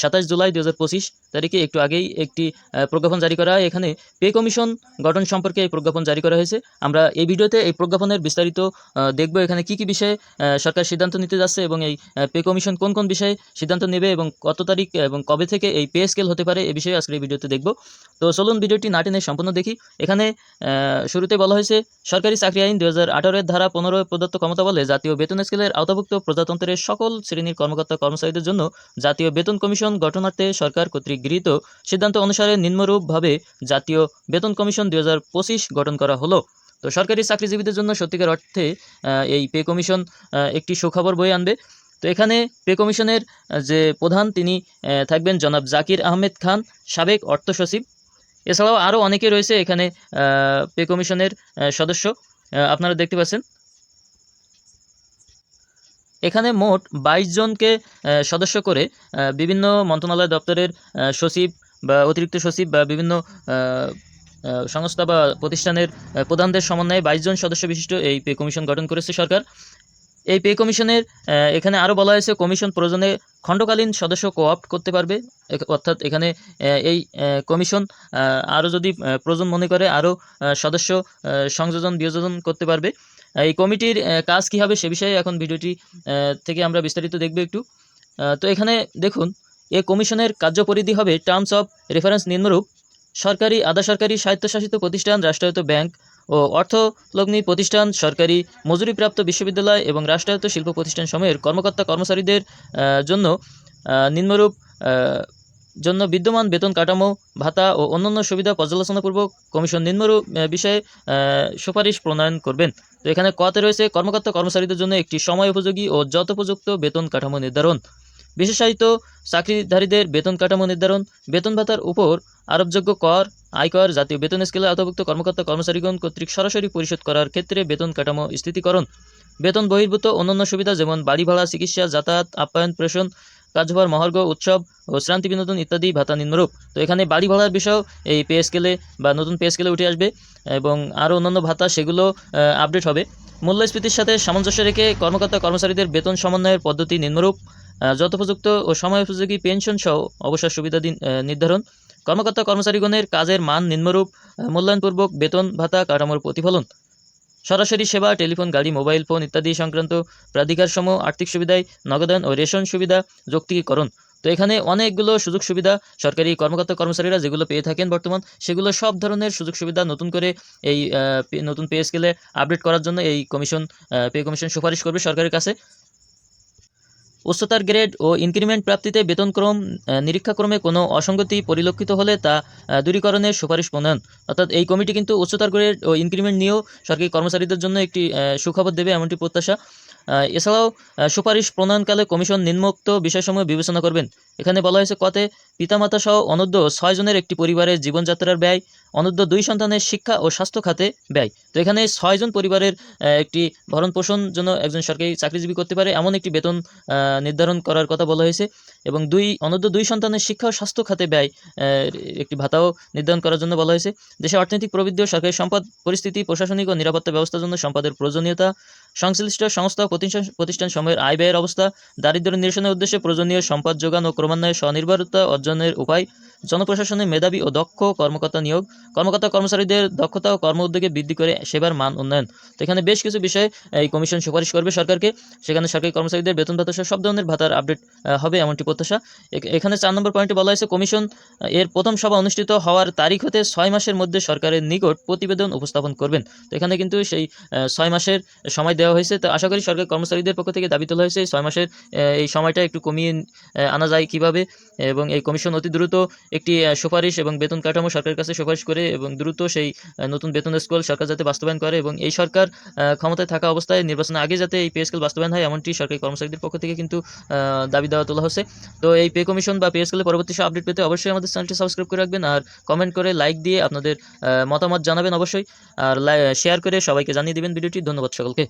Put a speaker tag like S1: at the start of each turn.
S1: সাতাশ জুলাই দু হাজার পঁচিশ তারিখে একটু আগেই একটি প্রজ্ঞাপন জারি করা হয়। এখানে পে কমিশন গঠন সম্পর্কে এই প্রজ্ঞাপন জারি করা হয়েছে। আমরা এই ভিডিওতে এই প্রজ্ঞাপনের বিস্তারিত দেখব এখানে কি কি বিষয়ে সরকার সিদ্ধান্ত নিতে যাচ্ছে এবং এই পে কমিশন কোন কোন বিষয়ে সিদ্ধান্ত নেবে এবং কত তারিখ এবং কবে থেকে এই পে স্কেল হতে পারে এই বিষয়ে আজকের এই ভিডিওতে দেখব। তো চলুন ভিডিওটি না টেনে সম্পূর্ণ দেখি। এখানে শুরুতে বলা হয়েছে, সরকারি চাকরি আইন দু হাজার আঠারোর ধারা পনেরো প্রদত্ত ক্ষমতা বলে জাতীয় বেতন স্কেলের আওতাভুক্ত প্রজাতন্ত্রের সকল শ্রেণির কর্মকর্তা কর্মচারীদের জন্য জাতীয় বেতন কমিশন গঠনার্থে সরকার কর্তৃক গৃহীত সিদ্ধান্ত অনুসারে নিম্নরূপভাবে জাতীয় বেতন কমিশন দুই হাজার পঁচিশ গঠন করা হলো। তো সরকারি চাকরিজীবীদের জন্য সত্যিকার অর্থে এই পে কমিশন একটি সুখবর বয়ে আনবে। তো এখানে পে কমিশনের যে প্রধান তিনি থাকবেন জনাব জাকির আহমেদ খান, সাবেক অর্থ সচিব। এছাড়াও আরও অনেকে রয়েছে এখানে পে কমিশনের সদস্য। আপনারা দেখতে পাচ্ছেন এখানে মোট বাইশ জনকে সদস্য করে বিভিন্ন মন্ত্রণালয় দপ্তরের সচিব বা অতিরিক্ত সচিব বা বিভিন্ন সংস্থা বা প্রতিষ্ঠানের প্রধানদের সমন্বয়ে বাইশ জন সদস্য বিশিষ্ট এই পে কমিশন গঠন করেছে সরকার। এই পে কমিশনের এখানে আরও বলা হয়েছে কমিশন প্রয়োজনে খণ্ডকালীন সদস্য কোঅপ্ট করতে পারবে। অর্থাৎ এখানে এই কমিশন আরও যদি প্রয়োজন মনে করে আরও সদস্য সংযোজন, বিয়োজন করতে পারবে। এই কমিটির কাজ কী হবে সে বিষয়ে এখন ভিডিওটি থেকে আমরা বিস্তারিত দেখব একটু। তো এখানে দেখুন, এ কমিশনের কার্যপরিধি হবে টার্মস অফ রেফারেন্স নিম্নরূপ। সরকারি, আধা সরকারি স্বায়ত্তশাসিত প্রতিষ্ঠান, রাষ্ট্রায়ত্ত ব্যাংক ও অর্থ লগ্নি প্রতিষ্ঠান, সরকারি মজুরিপ্রাপ্ত বিশ্ববিদ্যালয় এবং রাষ্ট্রায়ত্ত শিল্প প্রতিষ্ঠান সময়ের কর্মকর্তা কর্মচারীদের জন্য নিম্নরূপ জন্য বিদ্যমান বেতন কাঠামো, ভাতা ও অন্যান্য সুবিধা পর্যালোচনাপূর্বক কমিশন নিম্নরূপ বিষয়ে সুপারিশ প্রণয়ন করবেন। তো এখানে কতে রয়েছে কর্মকর্তা কর্মচারীদের জন্য একটি সময় উপযোগী ও যথোপযুক্ত বেতন কাঠামো নির্ধারণ। বিশেষায়িত চাকরিধারীদের বেতন কাঠামো নির্ধারণ, বেতন ভাতার উপর আরোপযোগ্য কর আয়কর, জাতীয় বেতন স্কেলে আওতাভুক্ত কর্মকর্তা কর্মচারীগণ কর্তৃক সরাসরি পরিশোধ করার ক্ষেত্রে বেতন কাঠামো স্থিতিকরণ। বেতন বহির্ভূত অন্যান্য সুবিধা যেমন বাড়ি ভাড়া, চিকিৎসা, যাতায়াত, আপ্যায়ন প্রেষণ কার্যভার, মহার্ঘ, উৎসব ও শ্রান্তি বিনোদন ইত্যাদি ভাতা নিম্নরূপ। তো এখানে বাড়ি ভাড়ার বিষয়েও এই পে স্কেলে বা নতুন পে স্কেলে উঠে আসবে এবং আরও অন্যান্য ভাতা সেগুলো আপডেট হবে। মূল্যস্ফীতির সাথে সামঞ্জস্য রেখে কর্মকর্তা কর্মচারীদের বেতন সমন্বয়ের পদ্ধতি নিম্নরূপ। যথোপযুক্ত ও সময় উপযোগী পেনশন সহ অবসর সুবিধা নির্ধারণ। কর্মকর্তা কর্মচারীগণের কাজের মান নিম্নরূপ মূল্যায়নপূর্বক বেতন, ভাতা, কাঠামোর প্রতিফলন। সরাসরি সেবা, টেলিফোন, গাড়ি, মোবাইল, ফোন ইত্যাদি সংক্রান্ত প্রাধিকারসমূহ, আর্থিক সুবিধায় নগদায়ন ও রেশন সুবিধা যৌক্তিকীকরণ। তো এখানে অনেকগুলো সুযোগ সুবিধা সরকারি কর্মকর্তা কর্মচারীরা যেগুলো পেয়ে থাকেন বর্তমান, সেগুলো সব ধরনের সুযোগ সুবিধা নতুন করে এই নতুন পে স্কেলে আপডেট করার জন্য এই কমিশন পে কমিশন সুপারিশ করবে সরকারের কাছে। উচ্চতার গ্রেড ও ইনক্রিমেন্ট প্রাপ্তিতে বেতনক্রম নিরীক্ষাক্রমে কোনো অসঙ্গতি পরিলক্ষিত হলে তা দূরীকরণের সুপারিশ প্রণয়ন। অর্থাৎ এই কমিটি কিন্তু উচ্চতার গ্রেড ও ইনক্রিমেন্ট নিয়েও সরকারি কর্মচারীদের জন্য একটি সুখবর দেবে এমনটি প্রত্যাশা। এছাড়াও সুপারিশ প্রণয়নকালে কমিশন নিম্নোক্ত বিষয়সমূহ বিবেচনা করবেন। এখানে বলা হয়েছে, কতে পিতামাতা সহ অনূর্ধ্ব ছয় জনের একটি পরিবারের জীবনযাত্রার ব্যয়, অনূর্ধ্ব দুই সন্তানের শিক্ষা ও স্বাস্থ্য খাতে ব্যয়। তো এখানে ছয়জন পরিবারের একটি ভরণ পোষণ জন্য একজন সরকারি চাকরিজীবী করতে পারে, এমন একটি বেতন নির্ধারণ করার কথা বলা হয়েছে। এবং দুই, অনূর্ধ্ব দুই সন্তানের শিক্ষা ও স্বাস্থ্য খাতে ব্যয় একটি ভাতাও নির্ধারণ করার জন্য বলা হয়েছে। দেশে অর্থনৈতিক প্রবৃদ্ধি ও সরকারি সম্পদ, পরিস্থিতি, প্রশাসনিক ও নিরাপত্তা ব্যবস্থার জন্য সম্পদের প্রয়োজনীয়তা সংশ্লিষ্ট সংস্থা প্রতিষ্ঠান সময়ের আয় ব্যয়ের অবস্থা, দারিদ্র্য নিরসনের উদ্দেশ্যে প্রয়োজনীয় সম্পদ যোগান ও ক্রমান্বয়ে স্বনির্ভরতা অর্জনের উপায় জনপ্রশাসনে মেধাবী ও দক্ষ কর্মকর্তা নিয়োগ, কর্মকর্তা কর্মচারীদের দক্ষতা ও কর্ম উদ্যোগে বৃদ্ধি করে সেবার মান উন্নয়ন। তো এখানে বেশ কিছু বিষয়ে, এই কমিশন সুপারিশ করবে সরকারকে। সেখানে সরকারি কর্মচারীদের বেতন ভাতা সব ধরনের ভাতার আপডেট হবে এমনটি প্রত্যাশা। এখানে চার নম্বর পয়েন্টে বলা হয়েছে, কমিশন এর প্রথম সভা অনুষ্ঠিত হওয়ার তারিখ হতে ছয় মাসের মধ্যে সরকারের নিকট প্রতিবেদন উপস্থাপন করবেন। তো এখানে কিন্তু সেই ছয় মাসের সময় দেওয়া হয়েছে। তো আশা করি সরকারি কর্মচারীদের পক্ষ থেকে দাবি তোলা হয়েছে ছয় মাসের এই সময়টা একটু কমিয়ে আনা যায় কীভাবে? এবং এই কমিশন অতি দ্রুত একটি সুপারিশ এবং বেতন কাঠামো সরকারের কাছে সুপারিশ করে এবং দ্রুত সেই নতুন বেতন স্কেল সরকার যাতে বাস্তবায়ন করে এবং এই সরকার ক্ষমতায় থাকা অবস্থায় নির্বাচনের আগে যাতে এই পে স্কেল বাস্তবায়ন হয় এমনটি সরকারি কর্মচারীদের পক্ষ থেকে কিন্তু দাবি দেওয়া তোলা হচ্ছে। তো এই পে কমিশন বা পে স্কেলের পরবর্তী সব আপডেট পেতে অবশ্যই আমাদের চ্যানেলটি সাবস্ক্রাইব করে রাখবেন আর কমেন্ট করে লাইক দিয়ে আপনাদের মতামত জানাবেন অবশ্যই। আর শেয়ার করে সবাইকে জানিয়ে দিবেন ভিডিওটি। ধন্যবাদ সকলকে।